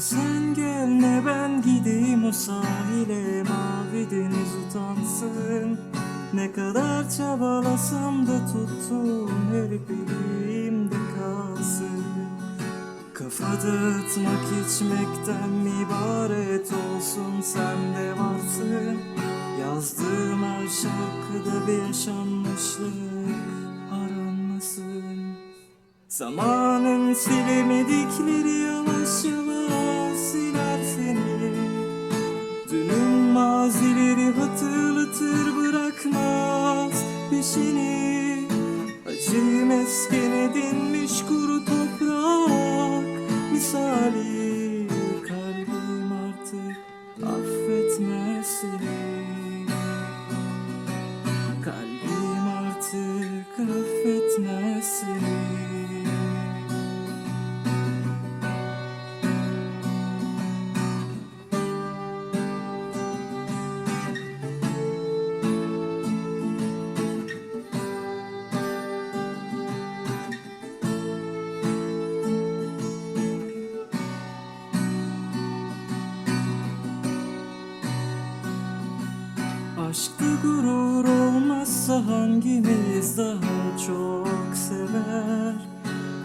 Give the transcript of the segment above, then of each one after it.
Sen gel ne ben gideyim o sahile Mavi deniz utansın. Ne kadar çabalasam da tuttum Her bileğimde kalsın. Kafa dağıtmak içmekten ibaret olsun Sen de varsın. Yazdığım her şarkıda bir yaşanmışlık aranmasın. Zamanın silemedikleri yavaş yavaş mazileri hatırlatır bırakmaz peşini. Acı mesken edinmiş kuru toprak Misali Aşkta gurur olmazsa hangimiz daha çok sever?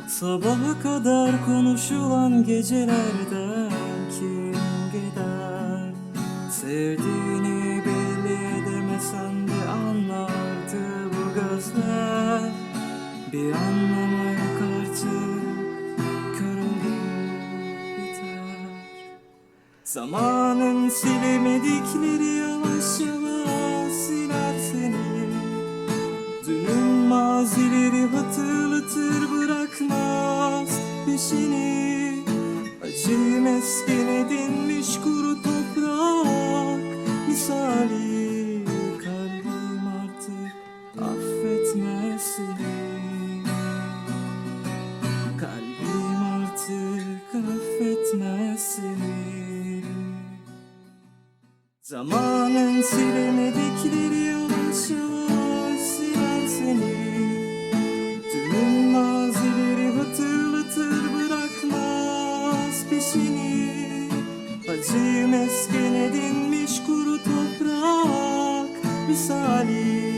Sabaha kadar konuşulan gecelerden kim gider? Sevdiğini belli edemesen de anlardı bu gözler Bir anlamı yok artık körüldü biter Zamanın silemedikleri yavaş yavaş mazileri hatırlatır bırakmaz peşini. Acı mesken edinmiş kuru toprak Misali. Kalbim artık affetmez Kalbim artık affetmez Zamanın silemedikleri Yüreğim eskene kuru toprak misali.